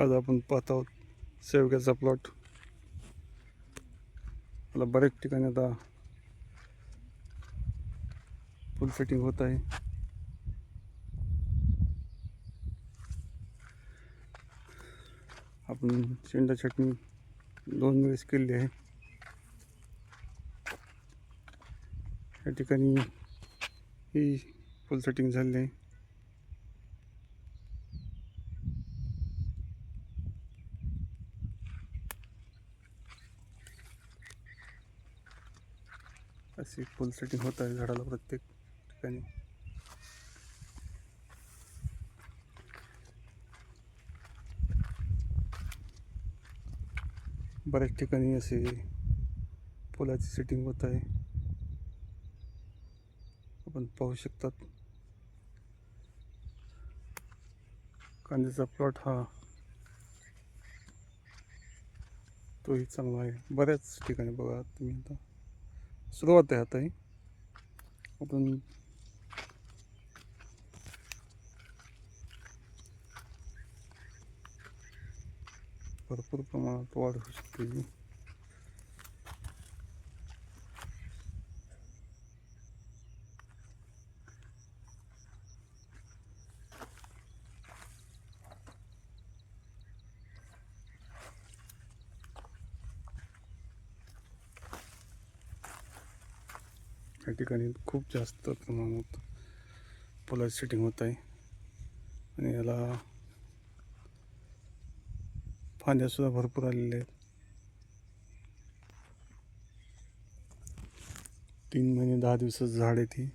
आज आपण पाहत आहोत शेवग्याचा प्लॉट मला बऱ्याच ठिकाणी आता फुल सेटिंग होत आहे. आपण शेंडा चटणी दोन वेळेस केलेली आहे. या ठिकाणी ही फुल सेटिंग झालेली आहे. अशी फुल सेटिंग होत आहे झाडाला प्रत्येक ठिकाणी. बऱ्याच ठिकाणी असे फुलाची सेटिंग होत आहे. आपण पाहू शकतात. कांद्याचा प्लॉट हा तोही चांगला आहे. बऱ्याच ठिकाणी बघा तुम्ही आता. सुरुवात आहे आता ही. आपण भरपूर प्रमाणात वाढ होऊ शकते या ठिकाणी खूप जास्त प्रमाणात फुलाची सेटिंग होत आहे. आणि याला फांद्यासुद्धा भरपूर आलेल्या आहेत. तीन महिने दहा दिवसाचं झाड आहे ती.